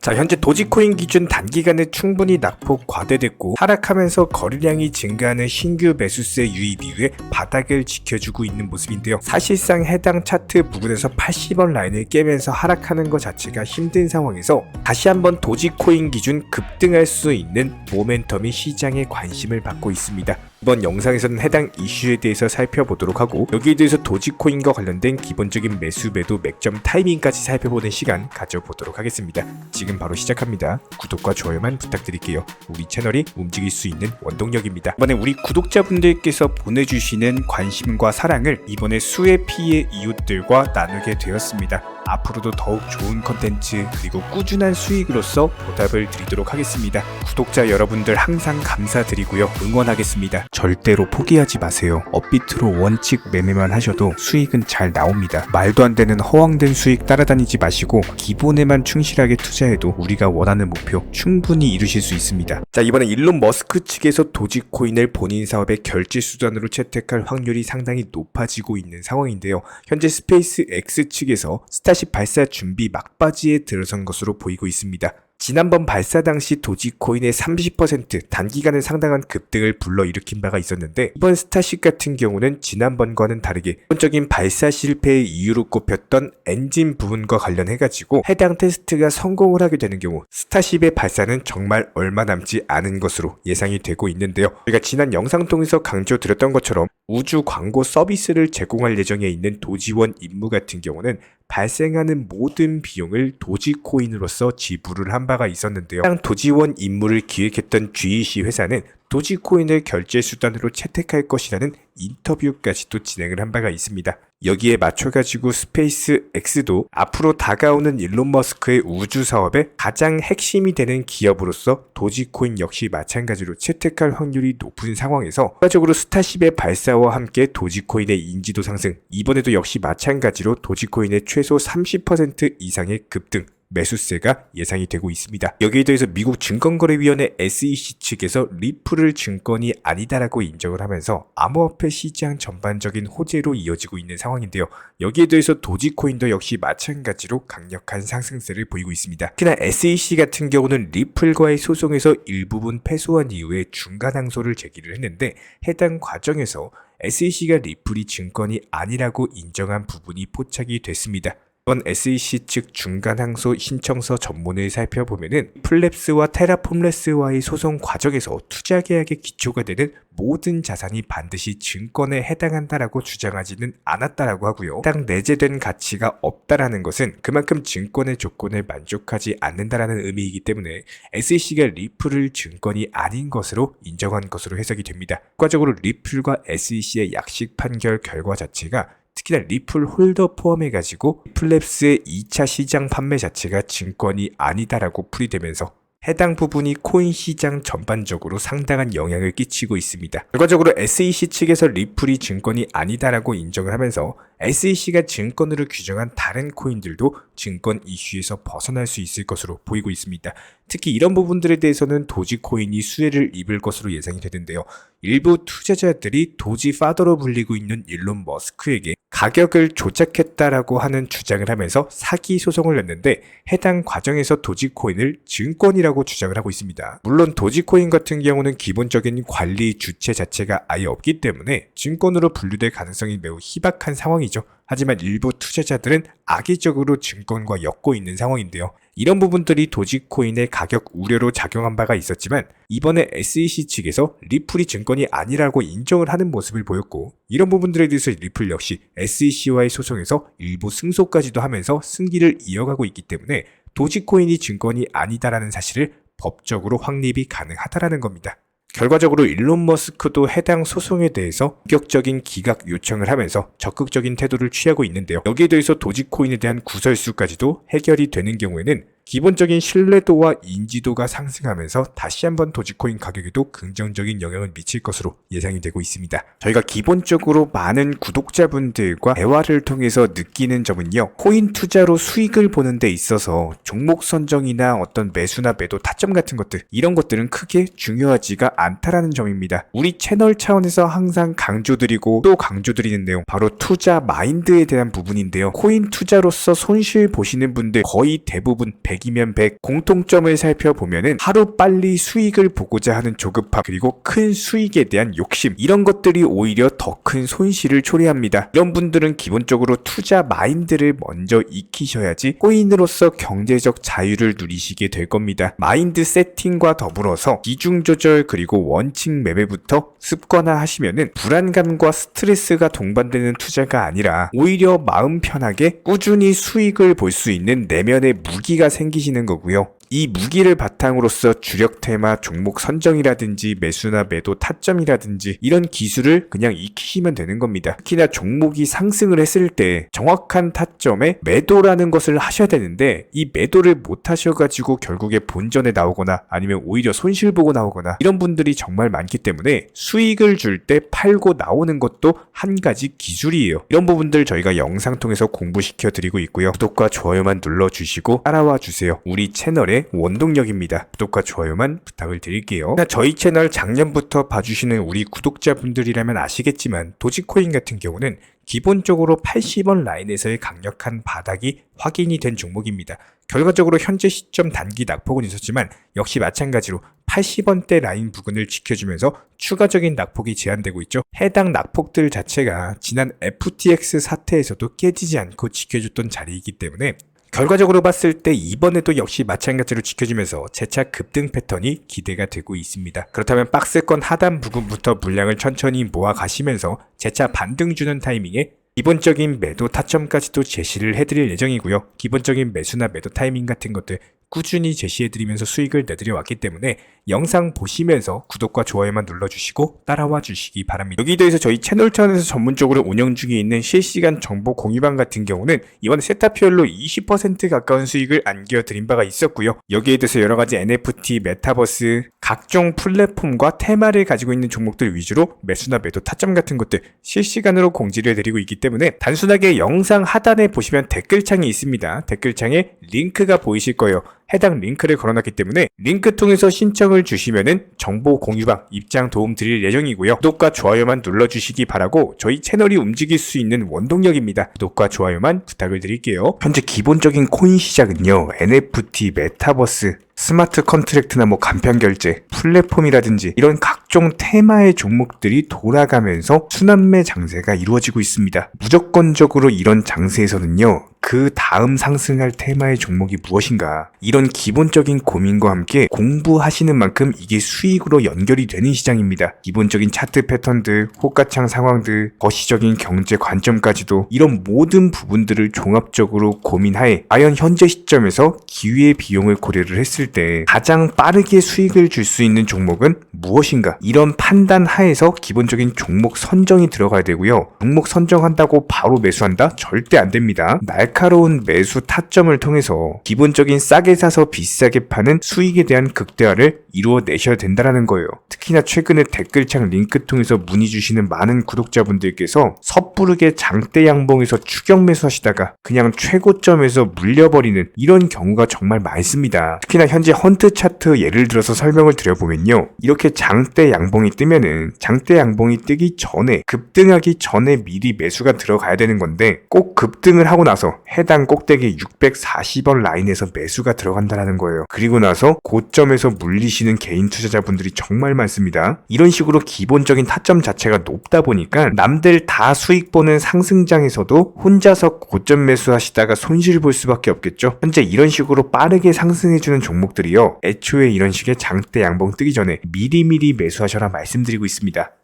자, 현재 도지코인 기준 단기간에 충분히 낙폭 과대됐고 하락하면서 거래량이 증가하는 신규 매수세 유입 이후에 바닥을 지켜주고 있는 모습인데요. 사실상 해당 차트 부근에서 80원 라인을 깨면서 하락하는 것 자체가 힘든 상황에서 다시 한번 도지코인 기준 급등할 수 있는 모멘텀이 시장의 관심을 받고 있습니다. 이번 영상에서는 해당 이슈에 대해서 살펴보도록 하고 여기에 대해서 도지코인과 관련된 기본적인 매수 매도 맥점 타이밍까지 살펴보는 시간 가져보도록 하겠습니다. 지금 바로 시작합니다. 구독과 좋아요만 부탁드릴게요. 우리 채널이 움직일 수 있는 원동력입니다. 이번에 우리 구독자분들께서 보내주시는 관심과 사랑을 이번에 수의 피해 이웃들과 나누게 되었습니다. 앞으로도 더욱 좋은 컨텐츠 그리고 꾸준한 수익으로서 보답을 드리도록 하겠습니다. 구독자 여러분들 항상 감사드리고요. 응원하겠습니다. 절대로 포기하지 마세요. 업비트로 원칙 매매만 하셔도 수익은 잘 나옵니다. 말도 안 되는 허황된 수익 따라다니지 마시고 기본에만 충실하게 투자해도 우리가 원하는 목표 충분히 이루실 수 있습니다. 자, 이번에 일론 머스크 측에서 도지코인을 본인 사업의 결제 수단으로 채택할 확률이 상당히 높아지고 있는 상황인데요. 현재 스페이스 X 측에서 스타 쉽 발사 준비 막바지에 들어선 것으로 보이고 있습니다. 지난번 발사 당시 도지코인의 30% 단기간에 상당한 급등을 불러일으킨 바가 있었는데 이번 스타쉽 같은 경우는 지난번과는 다르게 기본적인 발사 실패의 이유로 꼽혔던 엔진 부분과 관련해 가지고 해당 테스트가 성공을 하게 되는 경우 스타쉽의 발사는 정말 얼마 남지 않은 것으로 예상이 되고 있는데요. 저희가 지난 영상 통해서 강조드렸던 것처럼 우주 광고 서비스를 제공할 예정에 있는 도지원 임무 같은 경우는 발생하는 모든 비용을 도지코인으로서 지불을 한 바가 있었는데요. 해당 도지원 임무를 기획했던 GEC 회사는 도지코인을 결제 수단으로 채택할 것이라는 인터뷰까지도 진행을 한 바가 있습니다. 여기에 맞춰가지고 스페이스 X도 앞으로 다가오는 일론 머스크의 우주 사업의 가장 핵심이 되는 기업으로서 도지코인 역시 마찬가지로 채택할 확률이 높은 상황에서 추가적으로 스타쉽의 발사와 함께 도지코인의 인지도 상승, 이번에도 역시 마찬가지로 도지코인의 최소 30% 이상의 급등, 매수세가 예상이 되고 있습니다. 여기에 대해서 미국 증권거래위원회 SEC 측에서 리플을 증권이 아니다라고 인정을 하면서 암호화폐 시장 전반적인 호재로 이어지고 있는 상황인데요. 여기에 대해서 도지코인도 역시 마찬가지로 강력한 상승세를 보이고 있습니다. 특히나 SEC 같은 경우는 리플과의 소송에서 일부분 패소한 이후에 중간 항소를 제기를 했는데 해당 과정에서 SEC가 리플이 증권이 아니라고 인정한 부분이 포착이 됐습니다. 이번 SEC 측 중간 항소 신청서 전문을 살펴보면은 플랩스와 테라폼레스와의 소송 과정에서 투자 계약의 기초가 되는 모든 자산이 반드시 증권에 해당한다라고 주장하지는 않았다라고 하고요. 해당 내재된 가치가 없다라는 것은 그만큼 증권의 조건을 만족하지 않는다라는 의미이기 때문에 SEC가 리플을 증권이 아닌 것으로 인정한 것으로 해석이 됩니다. 결과적으로 리플과 SEC의 약식 판결 결과 자체가 특히나 리플 홀더 포함해가지고 플랩스의 2차 시장 판매 자체가 증권이 아니다라고 풀이되면서 해당 부분이 코인 시장 전반적으로 상당한 영향을 끼치고 있습니다. 결과적으로 SEC 측에서 리플이 증권이 아니다라고 인정을 하면서 SEC가 증권으로 규정한 다른 코인들도 증권 이슈에서 벗어날 수 있을 것으로 보이고 있습니다. 특히 이런 부분들에 대해서는 도지 코인이 수혜를 입을 것으로 예상이 되는데요. 일부 투자자들이 도지 파더로 불리고 있는 일론 머스크에게 가격을 조작했다라고 하는 주장을 하면서 사기 소송을 냈는데 해당 과정에서 도지코인을 증권이라고 주장을 하고 있습니다. 물론 도지코인 같은 경우는 기본적인 관리 주체 자체가 아예 없기 때문에 증권으로 분류될 가능성이 매우 희박한 상황이죠. 하지만 일부 투자자들은 악의적으로 증권과 엮고 있는 상황인데요. 이런 부분들이 도지코인의 가격 우려로 작용한 바가 있었지만 이번에 SEC 측에서 리플이 증권이 아니라고 인정을 하는 모습을 보였고 이런 부분들에 대해서 리플 역시 SEC와의 소송에서 일부 승소까지도 하면서 승기를 이어가고 있기 때문에 도지코인이 증권이 아니다라는 사실을 법적으로 확립이 가능하다라는 겁니다. 결과적으로 일론 머스크도 해당 소송에 대해서 본격적인 기각 요청을 하면서 적극적인 태도를 취하고 있는데요. 여기에 대해서 도지코인에 대한 구설수까지도 해결이 되는 경우에는 기본적인 신뢰도와 인지도가 상승하면서 다시 한번 도지코인 가격에도 긍정적인 영향을 미칠 것으로 예상이 되고 있습니다. 저희가 기본적으로 많은 구독자분들과 대화를 통해서 느끼는 점은요. 코인 투자로 수익을 보는 데 있어서 종목 선정이나 어떤 매수나 매도 타점 같은 것들 이런 것들은 크게 중요하지가 않다라는 점입니다. 우리 채널 차원에서 항상 강조드리고 또 강조드리는 내용 바로 투자 마인드에 대한 부분인데요. 코인 투자로서 손실 보시는 분들 거의 대부분 100 100이면 100 공통점을 살펴보면은 하루 빨리 수익을 보고자 하는 조급함 그리고 큰 수익에 대한 욕심 이런 것들이 오히려 더 큰 손실을 초래합니다. 이런 분들은 기본적으로 투자 마인드를 먼저 익히셔야지 코인으로서 경제적 자유를 누리시게 될 겁니다. 마인드 세팅과 더불어서 비중 조절 그리고 원칙 매매부터 습관화 하시면은 불안감과 스트레스가 동반되는 투자가 아니라 오히려 마음 편하게 꾸준히 수익을 볼 수 있는 내면의 무기가 생 기시는 거고요. 이 무기를 바탕으로서 주력 테마 종목 선정이라든지 매수나 매도 타점이라든지 이런 기술을 그냥 익히시면 되는 겁니다. 특히나 종목이 상승을 했을 때 정확한 타점에 매도라는 것을 하셔야 되는데 이 매도를 못 하셔가지고 결국에 본전에 나오거나 아니면 오히려 손실 보고 나오거나 이런 분들이 정말 많기 때문에 수익을 줄 때 팔고 나오는 것도 한 가지 기술이에요. 이런 부분들 저희가 영상 통해서 공부시켜 드리고 있고요. 구독과 좋아요만 눌러주시고 따라와 주세요. 우리 채널 의 원동력입니다. 구독과 좋아요만 부탁을 드릴게요. 나 저희 채널 작년부터 봐주시는 우리 구독자분들이라면 아시겠지만 도지코인 같은 경우는 기본적으로 80원 라인에서의 강력한 바닥이 확인이 된 종목입니다. 결과적으로 현재 시점 단기 낙폭은 있었지만 역시 마찬가지로 80원대 라인 부근을 지켜주면서 추가적인 낙폭이 제한되고 있죠. 해당 낙폭들 자체가 지난 FTX 사태에서도 깨지지 않고 지켜줬던 자리이기 때문에 결과적으로 봤을 때 이번에도 역시 마찬가지로 지켜지면서 재차 급등 패턴이 기대가 되고 있습니다. 그렇다면 박스권 하단 부분부터 물량을 천천히 모아 가시면서 재차 반등 주는 타이밍에 기본적인 매도 타점까지도 제시를 해드릴 예정이고요. 기본적인 매수나 매도 타이밍 같은 것들 꾸준히 제시해드리면서 수익을 내드려 왔기 때문에 영상 보시면서 구독과 좋아요만 눌러주시고 따라와 주시기 바랍니다. 여기에 대해서 저희 채널 차원에서 전문적으로 운영 중에 있는 실시간 정보 공유방 같은 경우는 이번에 세타피얼로 20% 가까운 수익을 안겨드린 바가 있었고요. 여기에 대해서 여러 가지 NFT, 메타버스, 각종 플랫폼과 테마를 가지고 있는 종목들 위주로 매수나 매도 타점 같은 것들 실시간으로 공지를 해드리고 있기 때문에 단순하게 영상 하단에 보시면 댓글창이 있습니다. 댓글창에 링크가 보이실 거예요. 해당 링크를 걸어놨기 때문에 링크 통해서 신청을 주시면은 정보 공유방 입장 도움 드릴 예정이고요. 구독과 좋아요만 눌러주시기 바라고 저희 채널이 움직일 수 있는 원동력입니다. 구독과 좋아요만 부탁을 드릴게요. 현재 기본적인 코인 시장은요. NFT, 메타버스, 스마트 컨트랙트나 뭐 간편 결제, 플랫폼이라든지 이런 각종 테마의 종목들이 돌아가면서 순환매 장세가 이루어지고 있습니다. 무조건적으로 이런 장세에서는요. 그 다음 상승할 테마의 종목이 무엇인가 이런 기본적인 고민과 함께 공부하시는 만큼 이게 수익으로 연결이 되는 시장입니다. 기본적인 차트 패턴들, 호가창 상황들, 거시적인 경제 관점까지도 이런 모든 부분들을 종합적으로 고민하에 과연 현재 시점에서 기회의 비용을 고려를 했을 때 가장 빠르게 수익을 줄 수 있는 종목은 무엇인가 이런 판단 하에서 기본적인 종목 선정이 들어가야 되고요. 종목 선정한다고 바로 매수한다? 절대 안 됩니다. 날카로운 매수 타점을 통해서 기본적인 싸게 사서 비싸게 파는 수익에 대한 극대화를 이루어내셔야 된다는 거예요. 특히나 최근에 댓글창 링크 통해서 문의 주시는 많은 구독자분들께서 섣부르게 장대 양봉에서 추격 매수하시다가 그냥 최고점에서 물려버리는 이런 경우가 정말 많습니다. 특히나 현재 헌트 차트 예를 들어서 설명을 드려보면요. 이렇게 장대 양봉이 뜨면은 장대 양봉이 뜨기 전에 급등하기 전에 미리 매수가 들어가야 되는 건데 꼭 급등을 하고 나서 해당 꼭대기 640원 라인에서 매수가 들어간다는 거예요. 그리고 나서 고점에서 물리시는 개인 투자자분들이 정말 많습니다. 이런 식으로 기본적인 타점 자체가 높다 보니까 남들 다 수익 보는 상승장에서도 혼자서 고점 매수하시다가 손실 볼 수밖에 없겠죠. 현재 이런 식으로 빠르게 상승해주는 종목 들이요. 애초에 이런 식의 장대 양봉 뜨기 전에 미리미리 매수하셔라 말씀드리고 있습니다.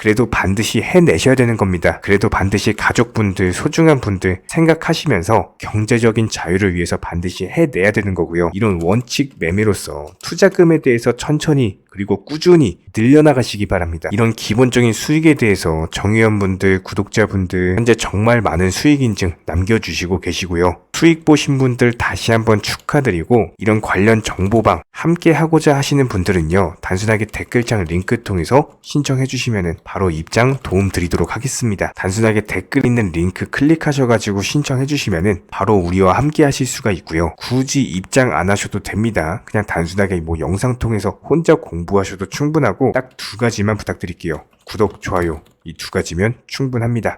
그래도 반드시 해내셔야 되는 겁니다. 그래도 반드시 가족분들, 소중한 분들 생각하시면서 경제적인 자유를 위해서 반드시 해내야 되는 거고요. 이런 원칙 매매로서 투자금에 대해서 천천히 그리고 꾸준히 늘려나가시기 바랍니다. 이런 기본적인 수익에 대해서 정의원분들, 구독자분들 현재 정말 많은 수익 인증 남겨주시고 계시고요. 수익 보신 분들 다시 한번 축하드리고 이런 관련 정보방 함께 하고자 하시는 분들은요. 단순하게 댓글창 링크 통해서 신청해 주시면 바로 입장 도움 드리도록 하겠습니다. 단순하게 댓글 있는 링크 클릭하셔가지고 신청해 주시면 바로 우리와 함께 하실 수가 있고요. 굳이 입장 안 하셔도 됩니다. 그냥 단순하게 뭐 영상 통해서 혼자 공부하셔도 충분하고 딱 두 가지만 부탁드릴게요. 구독, 좋아요 이 두 가지면 충분합니다.